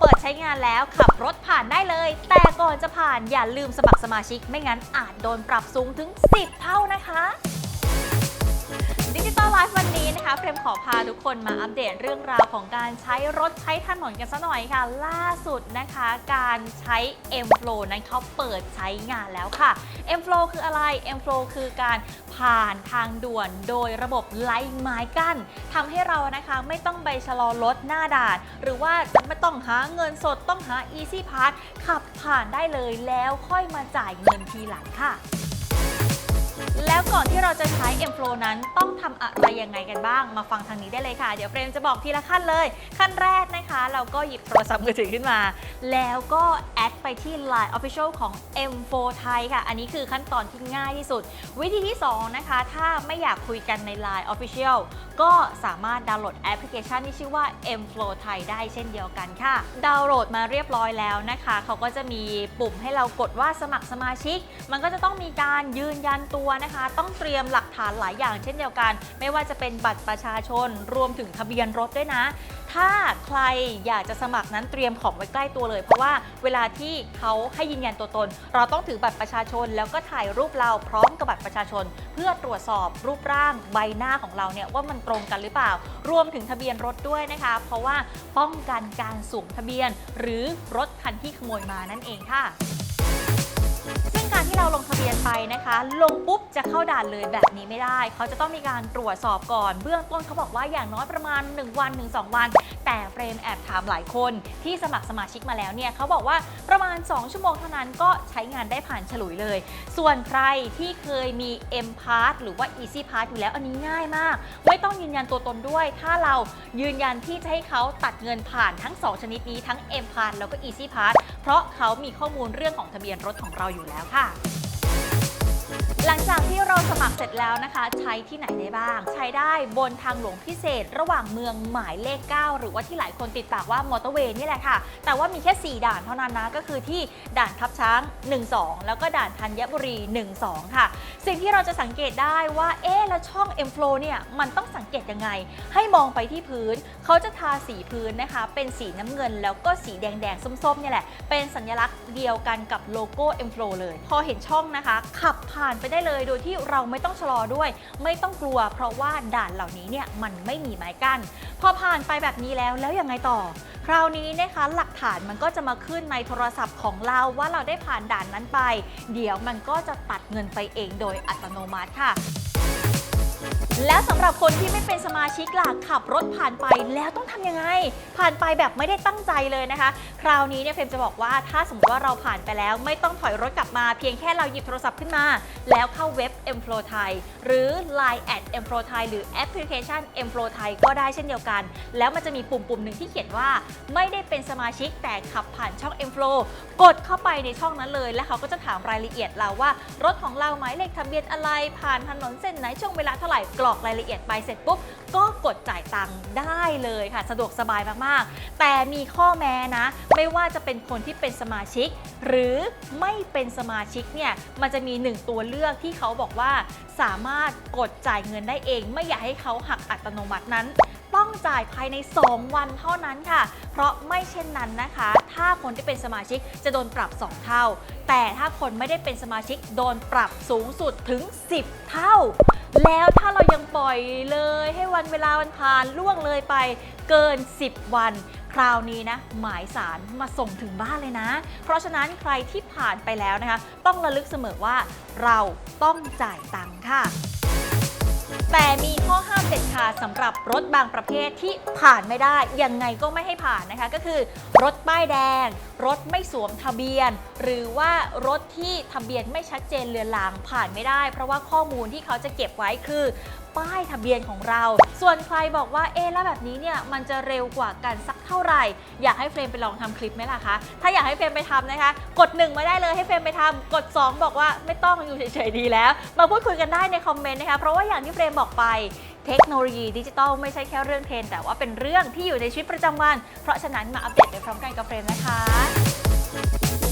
เปิดใช้งานแล้วขับรถผ่านได้เลย แต่ก่อนจะผ่านอย่าลืมสมัครสมาชิกไม่งั้นอาจโดนปรับสูงถึง 10 เท่านะคะ นะคะเฟรมขอพาทุกคนมาอัปเดตเรื่องราวของการใช้รถใช้ถนนกันสัหน่อยค่ะ ล่าสุดนะคะ การใช้ M Flow นั้นเขาเปิดใช้งานแล้วค่ะ M Flow คืออะไร M Flow คือการผ่านทางด่วนโดยระบบไล่ไม้กั้นทำให้เรานะคะไม่ต้องไปชะลอรถหน้าด่าน หรือว่าไม่ต้องหาเงินสดต้องหา Easy Pass ขับผ่านได้เลยแล้วค่อยมาจ่ายเงินทีหลังค่ะ เราจะใช้ M Flow นั้นต้องทำอะไรยังไงกันบ้าง มาฟังทางนี้ได้เลยค่ะ เดี๋ยวเฟรมจะบอกทีละขั้นเลย ขั้นแรกนะคะ เราก็หยิบโทรศัพท์มือถือขึ้นมา แล้วก็แอดไปที่ Line Official ของ M4 ไทยค่ะ อันนี้คือขั้นตอนที่ง่ายที่สุด วิธีที่ 2 นะคะ ถ้าไม่อยากคุยกันใน Line Official ก็สามารถดาวน์โหลดแอปพลิเคชันที่ชื่อว่า M Flow ไทยได้เช่นเดียวกันค่ะ ดาวน์โหลดมาเรียบร้อยแล้วนะคะ เขาก็จะมีปุ่มให้เรากดว่าสมัครสมาชิก มันก็จะต้องมีการยืนยันตัวนะคะ ต้องเตรียมหลักฐานหลายอย่างเช่นเดียวกัน ไม่ว่าจะเป็นบัตรประชาชน รวมถึงทะเบียนรถด้วยนะ ถ้าใครอยากจะสมัครนั้นเตรียมของไว้ใกล้ตัวเลย เพราะว่าเวลาที่เขาให้ยืนยันตัวตน เราต้องถือบัตรประชาชน แล้วก็ถ่ายรูปเราพร้อมกับบัตรประชาชน เพื่อตรวจสอบรูปร่างใบหน้าของเราเนี่ยว่ามันตรงกันหรือเปล่า รวมถึงทะเบียนรถด้วยนะคะ เพราะว่าป้องกันการสวมทะเบียน หรือรถคันที่ขโมยมานั่นเองค่ะ ซึ่งการที่เราลงทะเบียนไปนะคะ ลงปุ๊บจะเข้าด่านเลยแบบนี้ไม่ได้ เขาจะต้องมีการตรวจสอบก่อน เบื้องต้นเขาบอกว่าอย่างน้อยประมาณ 1 วันถึง2วัน แต่เฟรมแอบถามหลายคนที่สมัครสมาชิกมาแล้วเนี่ยเขาบอกว่าประมาณ 2 ชั่วโมงเท่านั้นก็ใช้งานได้ผ่านฉลุยเลย ส่วนใครที่เคยมี M Pass หรือว่า Easy Pass อยู่แล้วอันนี้ง่ายมาก ไม่ต้องยืนยันตัวตนด้วย ถ้าเรายืนยันที่จะให้เขาตัดเงินผ่านทั้ง 2 ชนิดนี้ทั้ง M Pass แล้วก็ Easy Pass เพราะเขามีข้อมูลเรื่องของทะเบียนรถของเราอยู่แล้วค่ะ หลังจากที่เราสมัครเสร็จแล้วนะคะ ใช้ที่ไหนได้บ้าง ใช้ได้บนทางหลวงพิเศษ ระหว่างเมืองหมายเลข 9 หรือว่าที่หลายคนติดปากว่ามอเตอร์เวย์นี่แหละค่ะ แต่ว่ามีแค่ 4 ด่านเท่านั้นนะ ก็คือที่ด่านทับช้าง 12 แล้วก็ด่านธัญบุรี 12 ค่ะ สิ่งที่เราจะสังเกตได้ว่า เอ๊แล้วช่อง M Flow เนี่ยมันต้องสังเกตยังไง ให้มองไปที่พื้น เขาจะทาสีพื้นนะคะ เป็นสีน้ำเงิน แล้วก็สีแดงๆส้มๆเนี่ยแหละเป็นสัญลักษณ์เดียวกันกับโลโก้ M Flow เลย พอเห็นช่องนะคะขับผ่านไปได้เลย โดยที่เราไม่ต้องชะลอด้วย ไม่ต้องกลัว เพราะว่าด่านเหล่านี้เนี่ยมันไม่มีไม้กั้นพอผ่านไปแบบนี้แล้วแล้วยังไงต่อ คราวนี้นะคะหลักฐานมันก็จะมาขึ้นในโทรศัพท์ของเราว่าเราได้ผ่านด่านนั้นไป เดี๋ยวมันก็จะตัดเงินไปเองโดยอัตโนมัติค่ะ แล้วสำหรับคนที่ไม่เป็นสมาชิกหล่ะขับรถผ่านไปแล้วต้องทำยังไง ผ่านไปแบบไม่ได้ตั้งใจเลยนะคะ คราวนี้เนี่ยเฟรมจะบอกว่าถ้าสมมติว่าเราผ่านไปแล้วไม่ต้องถอยรถกลับมาเพียงแค่เราหยิบโทรศัพท์ขึ้นมา แล้วเข้าเว็บ m f l o w Thai หรือ Line at m f l o w Thai หรือแอปพลิเคชัน m f l o w Thai ก็ได้เช่นเดียวกัน แล้วมันจะมีปุ่มปุ่มหนึ่งที่เขียนว่า ไม่ได้เป็นสมาชิกแต่ขับผ่านช่อง m f l o w กดเข้าไปในช่องนั้นเลย แล้วเขาก็จะถามรายละเอียดเราว่า รถของเราหมายเลขทะเบียนอะไรผ่านถนนเส้นไหนช่วงเวลาเท่าไหร่รอกรายละเอียดไปเสร็จปุ๊บก็กดจ่ายตังค์ได้เลยค่ะ สะดวกสบายมากๆ แต่มีข้อแม้นะ ไม่ว่าจะเป็นคนที่เป็นสมาชิก หรือไม่เป็นสมาชิกเนี่ยมันจะมีหนึ่งตัวเลือกที่เขาบอกว่าสามารถกดจ่ายเงินได้เอง ไม่อยากให้เขาหักอัตโนมัตินั้น ต้องจ่ายภายใน 2 วันเท่านั้นค่ะ เพราะไม่เช่นนั้นนะคะ ถ้าคนที่เป็นสมาชิกจะโดนปรับ 2 เท่า แต่ถ้าคนไม่ได้เป็นสมาชิกโดนปรับสูงสุดถึง 10 เท่า แล้วถ้าเรายังปล่อยเลยให้วันเวลามันผ่านล่วงเลยไปเกิน 10 วันคราวนี้นะหมายสารมาส่งถึงบ้านเลยนะ เพราะฉะนั้นใครที่ผ่านไปแล้วนะคะ ต้องระลึกเสมอว่าเราต้องจ่ายตังค่ะ แต่มีข้อห้ามเด็ดขาดสำหรับรถบางประเภทที่ผ่านไม่ได้ ยังไงก็ไม่ให้ผ่านนะคะ ก็คือ รถป้ายแดง รถไม่สวมทะเบียน หรือว่ารถที่ทะเบียนไม่ชัดเจนเลือนลางผ่านไม่ได้ เพราะว่าข้อมูลที่เขาจะเก็บไว้คือ ป้ายทะเบียนของเรา ส่วนใครบอกว่าเอ๊แล้วแบบนี้เนี่ยมันจะเร็วกว่ากันสักเท่าไหร่ อยากให้เฟรมไปลองทำคลิปไหมล่ะคะ ถ้าอยากให้เฟรมไปทำนะคะ กดหนึ่งมาได้เลยให้เฟรมไปทำกด 2 บอกว่าไม่ต้องอยู่เฉยๆดีแล้ว มาพูดคุยกันได้ในคอมเมนต์นะคะ เพราะว่าอย่างที่เฟรมบอกไปเทคโนโลยีดิจิทัลไม่ใช่แค่เรื่องเทรนแต่ว่าเป็นเรื่องที่อยู่ในชีวิตประจำวัน เพราะฉะนั้นมาอัปเดตไปพร้อมกันกับเฟรมนะคะ